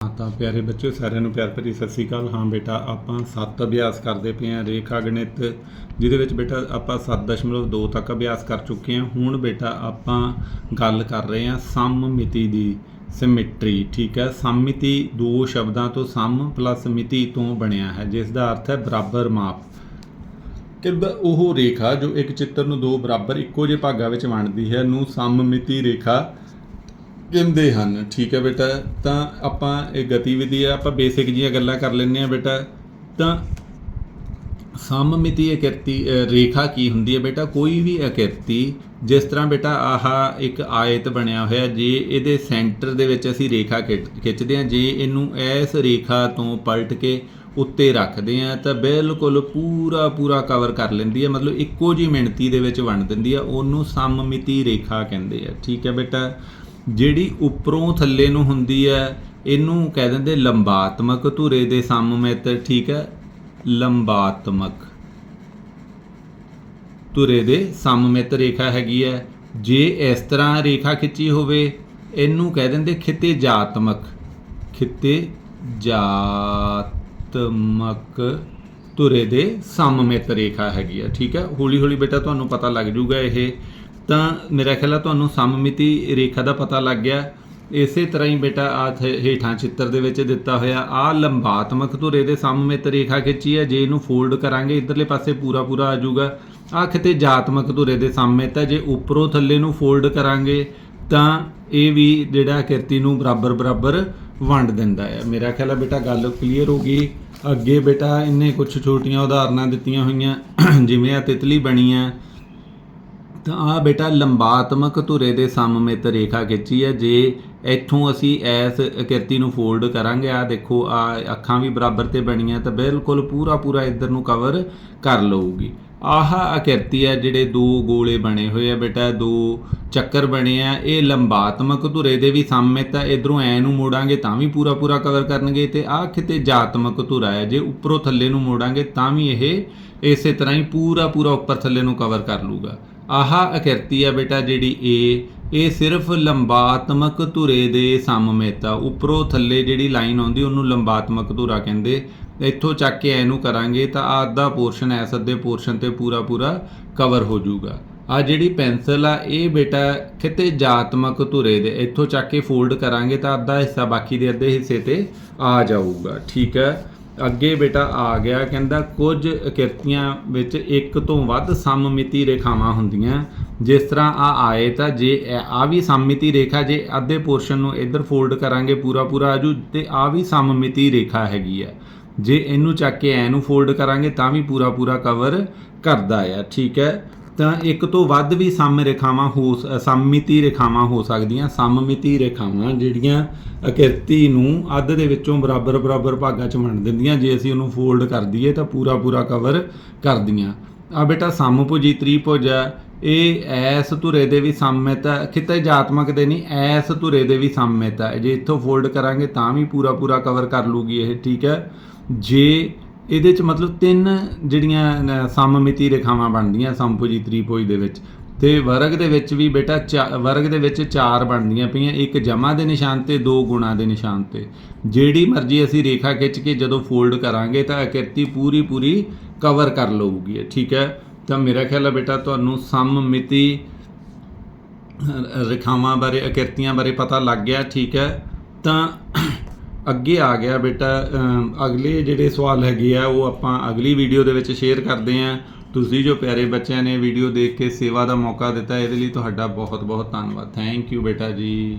ਹਾਂ, ਤਾਂ ਪਿਆਰੇ ਬੱਚਿਓ, ਸਾਰਿਆਂ ਨੂੰ ਪਿਆਰ ਭਰੀ ਸਤਿ ਸ੍ਰੀ ਅਕਾਲ। ਹਾਂ ਬੇਟਾ, ਆਪਾਂ ਸੱਤ ਅਭਿਆਸ ਕਰਦੇ ਪਏ ਹਾਂ ਰੇਖਾ ਗਣਿਤ ਜਿਹਦੇ ਵਿੱਚ ਬੇਟਾ ਆਪਾਂ 7.2 ਤੱਕ ਅਭਿਆਸ ਕਰ ਚੁੱਕੇ ਹਾਂ। ਹੁਣ ਬੇਟਾ ਆਪਾਂ ਗੱਲ ਕਰ ਰਹੇ ਹਾਂ ਸਮਮਿਤੀ ਦੀ, ਸਿਮੈਟਰੀ, ਠੀਕ ਹੈ? ਸਮਮਿਤੀ ਦੋ ਸ਼ਬਦਾਂ ਤੋਂ ਸਮ ਪਲੱਸ ਮਿਤੀ ਤੋਂ ਬਣਿਆ ਹੈ, ਜਿਸ ਦਾ ਅਰਥ ਹੈ ਬਰਾਬਰ ਮਾਪ। ਕਿ ਉਹ ਰੇਖਾ ਜੋ ਇੱਕ ਚਿੱਤਰ ਨੂੰ ਦੋ ਬਰਾਬਰ ਇੱਕੋ ਜਿਹੇ ਭਾਗਾਂ ਵਿੱਚ ਵੰਡਦੀ ਹੈ, ਨੂੰ ਸਮਮਿਤੀ ਰੇਖਾ ਕਹਿੰਦੇ ਹਨ। ਠੀਕ ਹੈ ਬੇਟਾ ਤਾਂ ਆਪਾਂ ਇਹ ਗਤੀਵਿਧੀ ਆ ਆਪਾਂ ਬੇਸਿਕ ਜੀਆਂ ਗੱਲਾਂ ਕਰ ਲੈਂਦੇ ਆ ਬੇਟਾ। ਤਾਂ ਸਮਮਿਤੀ ਆਕ੍ਰਿਤੀ ਅ, ਰੇਖਾ ਕੀ ਹੁੰਦੀ ਹੈ ਬੇਟਾ? ਕੋਈ ਵੀ ਆਕ੍ਰਿਤੀ ਜਿਸ ਤਰ੍ਹਾਂ ਬੇਟਾ ਆਹ ਇੱਕ ਆਇਤ ਬਣਿਆ ਹੋਇਆ ਜੇ ਇਹਦੇ ਸੈਂਟਰ ਦੇ ਵਿੱਚ ਅਸੀਂ ਰੇਖਾ ਖਿੱਚ- ਖਿੱਚਦੇ ਹਾਂ ਜੇ ਇਹਨੂੰ ਇਸ ਰੇਖਾ ਤੋਂ ਪਲਟ ਕੇ ਉੱਤੇ ਰੱਖਦੇ ਆ ਤਾਂ ਬਿਲਕੁਲ ਪੂਰਾ ਪੂਰਾ ਕਵਰ ਕਰ ਲੈਂਦੀ ਹੈ। ਮਤਲਬ ਇੱਕੋ ਜੀ ਮਿਣਤੀ ਦੇ ਵਿੱਚ ਵੰਡ ਦਿੰਦੀ ਹੈ। ਉਹਨੂੰ ਸਮਮਿਤੀ ਰੇਖਾ ਕਹਿੰਦੇ ਆ। ਠੀਕ ਹੈ ਬੇਟਾ? ਜਿਹੜੀ ਉੱਪਰੋਂ ਥੱਲੇ ਨੂੰ ਹੁੰਦੀ ਹੈ, ਇਹਨੂੰ ਕਹਿ ਦਿੰਦੇ ਲੰਬਾਤਮਕ ਧੁਰੇ ਦੇ ਸਮਮਿਤ ਠੀਕ ਹੈ? ਲੰਬਾਤਮਕ ਧੁਰੇ ਦੇ ਸਮਮਿਤ ਰੇਖਾ ਹੈਗੀ ਹੈ। ਜੇ ਇਸ ਤਰ੍ਹਾਂ ਰੇਖਾ ਖਿੱਚੀ ਹੋਵੇ, ਇਹਨੂੰ ਕਹਿ ਦਿੰਦੇ ਖਿੱਤੇ ਜਾਤਮਕ ਖਿੱਤੇ ਜਾਤਮਕ ਧੁਰੇ ਦੇ ਸਮਮਿਤ ਰੇਖਾ ਹੈਗੀ ਹੈ, ਠੀਕ ਹੈ? ਹੌਲੀ ਹੌਲੀ ਬੇਟਾ, ਤੁਹਾਨੂੰ ਪਤਾ ਲੱਗ ਜਾਊਗਾ ਇਹ ਤਾਂ ਮੇਰਾ ਖਿਆਲ ਆ ਤੁਹਾਨੂੰ ਸਮਮਿਤੀ ਰੇਖਾ ਦਾ ਪਤਾ ਲੱਗ ਗਿਆ। ਇਸੇ ਤਰ੍ਹਾਂ ਹੀ ਬੇਟਾ ਆ ਹੇਠਾਂ ਚਿੱਤਰ ਦੇ ਵਿੱਚ ਦਿੱਤਾ ਹੋਇਆ ਆ ਲੰਬਾਤਮਕ ਧੁਰੇ ਦੇ ਸਮਮਿਤ ਰੇਖਾ ਖਿੱਚੀ ਹੈ ਜੇ ਇਹਨੂੰ ਫੋਲਡ ਕਰਾਂਗੇ, ਇਧਰਲੇ ਪਾਸੇ ਪੂਰਾ ਪੂਰਾ ਆ ਜਾਊਗਾ। ਆ ਕਿਤੇ ਜਾਤਮਕ ਧੁਰੇ ਦੇ ਸਮਮਿਤ ਹੈ ਜੇ ਉੱਪਰੋਂ ਥੱਲੇ ਨੂੰ ਫੋਲਡ ਕਰਾਂਗੇ, ਤਾਂ ਇਹ ਵੀ ਜਿਹੜਾ ਕਿਰਤੀ ਨੂੰ ਬਰਾਬਰ ਬਰਾਬਰ ਵੰਡ ਦਿੰਦਾ ਹੈ ਮੇਰਾ ਖਿਆਲ ਹੈ ਬੇਟਾ ਗੱਲ ਕਲੀਅਰ ਹੋ ਗਈ। ਅੱਗੇ ਬੇਟਾ ਇਹਨੇ ਕੁਝ ਛੋਟੀਆਂ ਉਦਾਹਰਨਾਂ ਦਿੱਤੀਆਂ ਹੋਈਆਂ। ਜਿਵੇਂ ਆ ਤਿਤਲੀ ਬਣੀ ਹੈ ਤਾਂ ਆ ਬੇਟਾ ਲੰਬਾਤਮਕ ਧੁਰੇ ਦੇ ਸਮਮਿਤ ਰੇਖਾ ਖਿੱਚੀ ਹੈ। ਜੇ ਇੱਥੋਂ ਅਸੀਂ ਐਸ ਕਿਰਤੀ ਨੂੰ ਫੋਲਡ ਕਰਾਂਗੇ ਆ ਦੇਖੋ ਆ ਅੱਖਾਂ ਵੀ ਬਰਾਬਰ ਤੇ ਬਣੀਆਂ ਤਾਂ ਬਿਲਕੁਲ ਪੂਰਾ ਪੂਰਾ ਇੱਧਰ ਨੂੰ ਕਵਰ ਕਰ ਲਊਗੀ। ਆਹ ਆਕ੍ਰਿਤੀ ਹੈ ਜਿਹੜੇ ਦੋ ਗੋਲੇ ਬਣੇ ਹੋਏ ਆ ਬੇਟਾ, ਦੋ ਚੱਕਰ ਬਣੇ ਆ। ਇਹ ਲੰਬਾਤਮਕ ਧੁਰੇ ਦੇ ਵੀ ਸਮਮਿਤ ਆ ਇਧਰੋਂ ਐ ਨੂੰ ਮੋੜਾਂਗੇ ਤਾਂ ਵੀ ਪੂਰਾ ਪੂਰਾ ਕਵਰ ਕਰਨਗੇ ਤੇ ਆਹ ਕਿਤੇ ਜਾਤਮਕ ਧੁਰਾ ਹੈ। ਜੇ ਉੱਪਰੋਂ ਥੱਲੇ ਨੂੰ ਮੋੜਾਂਗੇ ਤਾਂ ਵੀ ਇਹ ਇਸੇ ਤਰ੍ਹਾਂ ਹੀ ਪੂਰਾ ਪੂਰਾ ਉੱਪਰ ਥੱਲੇ ਨੂੰ ਕਵਰ ਕਰ ਲੂਗਾ ਆਹ ਆਕ੍ਰਿਤੀ ਆ ਬੇਟਾ ਜਿਹੜੀ ਇਹ ਇਹ ਸਿਰਫ ਲੰਬਾਤਮਕ ਧੁਰੇ ਦੇ ਸਮਮਿਤ ਆ। ਉੱਪਰੋਂ ਥੱਲੇ ਜਿਹੜੀ ਲਾਈਨ ਆਉਂਦੀ, ਉਹਨੂੰ ਲੰਬਾਤਮਕ ਧੁਰਾ ਕਹਿੰਦੇ। ਇੱਥੋਂ ਚੱਕ ਕੇ ਇਹਨੂੰ ਕਰਾਂਗੇ ਤਾਂ ਆਹ ਅੱਧਾ ਪੋਰਸ਼ਨ ਐਸ ਅੱਧੇ ਪੋਰਸ਼ਨ ਤੇ ਪੂਰਾ ਪੂਰਾ ਕਵਰ ਹੋ ਜਾਊਗਾ। ਆ ਜਿਹੜੀ ਪੈਨਸਲ ਆ, ਇਹ ਬੇਟਾ ਕਿਤੇ ਜਾਤਮਕ ਧੁਰੇ ਦੇ। ਇੱਥੋਂ ਚੱਕ ਕੇ ਫੋਲਡ ਕਰਾਂਗੇ ਤਾਂ ਅੱਧਾ ਹਿੱਸਾ ਬਾਕੀ ਦੇ ਅੱਧੇ ਹਿੱਸੇ ਤੇ ਆ ਜਾਊਗਾ। ਠੀਕ ਹੈ ਅੱਗੇ ਬੇਟਾ ਆ ਗਿਆ, ਕਹਿੰਦਾ ਕੁਝ ਕਿਰਤੀਆਂ ਵਿੱਚ ਇੱਕ ਤੋਂ ਵੱਧ ਸਮਮਿਤੀ ਰੇਖਾਵਾਂ ਹੁੰਦੀਆਂ। ਜਿਸ ਤਰ੍ਹਾਂ ਆ ਆਏ ਤਾਂ ਜੇ ਆ ਵੀ ਸਮਮਿਤੀ ਰੇਖਾ ਜੇ ਅੱਧੇ ਪੋਰਸ਼ਨ ਨੂੰ ਇੱਧਰ ਫੋਲਡ ਕਰਾਂਗੇ ਪੂਰਾ ਪੂਰਾ ਆਜੂ ਤੇ ਆ ਵੀ ਸਮਮਿਤੀ ਰੇਖਾ ਹੈਗੀ ਹੈ ਜੇ ਇਹਨੂੰ ਚੱਕ ਕੇ ਐ ਨੂੰ ਫੋਲਡ ਕਰਾਂਗੇ ਤਾਂ ਵੀ ਪੂਰਾ ਪੂਰਾ ਕਵਰ ਕਰਦਾ ਆ, ਠੀਕ ਹੈ? ਤਾਂ ਇੱਕ ਤੋਂ ਵੱਧ ਵੀ ਸਮ ਰੇਖਾਵਾਂ ਹੋ ਸ- ਸਮਮਿਤੀ ਰੇਖਾਵਾਂ ਹੋ ਸਕਦੀਆਂ, ਸਮਮਿਤੀ ਰੇਖਾਵਾਂ ਜਿਹੜੀਆਂ ਆਕ੍ਰਿਤੀ ਨੂੰ ਅੱਧ ਦੇ ਵਿੱਚੋਂ ਬਰਾਬਰ ਬਰਾਬਰ ਭਾਗਾਂ 'ਚ ਵੰਡ ਦਿੰਦੀਆਂ, ਜੇ ਅਸੀਂ ਉਹਨੂੰ ਫੋਲਡ ਕਰ ਦਈਏ ਤਾਂ ਪੂਰਾ ਪੂਰਾ ਕਵਰ ਕਰਦੀਆਂ ਆ ਬੇਟਾ ਸਮਭੁਜੀ ਤ੍ਰਿਭੁਜ ਹੈ ਇਹ ਐਸ ਧੁਰੇ ਦੇ ਵੀ ਸੰਮਿਤ ਹੈ। ਕਿਤੇ ਜਾਤਮਕ ਦੇ ਨਹੀਂ, ਐਸ ਧੁਰੇ ਦੇ ਵੀ ਸੰਮਿਤ ਹੈ। ਜੇ ਇੱਥੋਂ ਫੋਲਡ ਕਰਾਂਗੇ ਤਾਂ ਵੀ ਪੂਰਾ ਪੂਰਾ ਕਵਰ ਕਰ ਲੂਗੀ ਇਹ, ਠੀਕ ਹੈ? ਜੇ ਇਹਦੇ ਚ ਮਤਲਬ ਤਿੰਨ ਜਿਹੜੀਆਂ ਨ- ਸਮਮਿਤੀ ਰੇਖਾਵਾਂ ਬਣਦੀਆਂ ਸਮਭੁਜੀ ਤ੍ਰਿਭੁਜ ਦੇ ਵਿੱਚ, ਤੇ ਵਰਗ ਦੇ ਵਿੱਚ ਵੀ ਬੇਟਾ ਚਾ- ਵਰਗ ਦੇ ਵਿੱਚ ਚਾਰ ਬਣਦੀਆਂ ਪਈਆਂ, ਇੱਕ ਜਮਾ ਦੇ ਨਿਸ਼ਾਨ ਤੇ, ਦੋ ਗੁਣਾ ਦੇ ਨਿਸ਼ਾਨ ਤੇ। ਜਿਹੜੀ ਮਰਜ਼ੀ ਅਸੀਂ ਰੇਖਾ ਖਿੱਚ ਕੇ ਜਦੋਂ ਫੋਲਡ ਕਰਾਂਗੇ ਤਾਂ ਆਕ੍ਰਿਤੀ ਪੂਰੀ ਪੂਰੀ ਕਵਰ ਕਰ ਲਊਗੀ ਠੀਕ ਹੈ? ਤਾਂ ਮੇਰਾ ਖਿਆਲ ਹੈ ਬੇਟਾ ਤੁਹਾਨੂੰ ਸਮ, ਮਿਤੀ, ਰੇਖਾਵਾਂ ਬਾਰੇ ਆਕ੍ਰਿਤੀਆਂ ਬਾਰੇ ਪਤਾ ਲੱਗ ਗਿਆ, ਠੀਕ ਹੈ। ਤਾਂ ਅੱਗੇ ਆ ਗਿਆ ਬੇਟਾ ਅਗਲੇ ਜਿਹੜੇ ਸਵਾਲ ਹੈਗੇ ਆ, ਉਹ ਆਪਾਂ ਅਗਲੀ ਵੀਡੀਓ ਦੇ ਵਿੱਚ ਸ਼ੇਅਰ ਕਰਦੇ ਆ ਤੁਸੀਂ ਜੋ ਪਿਆਰੇ ਬੱਚਿਆਂ ਨੇ ਵੀਡੀਓ ਦੇਖ ਕੇ ਸੇਵਾ ਦਾ ਮੌਕਾ ਦਿੱਤਾ, ਇਹਦੇ ਲਈ ਤੁਹਾਡਾ ਬਹੁਤ ਬਹੁਤ ਧੰਨਵਾਦ। ਥੈਂਕ ਯੂ ਬੇਟਾ ਜੀ।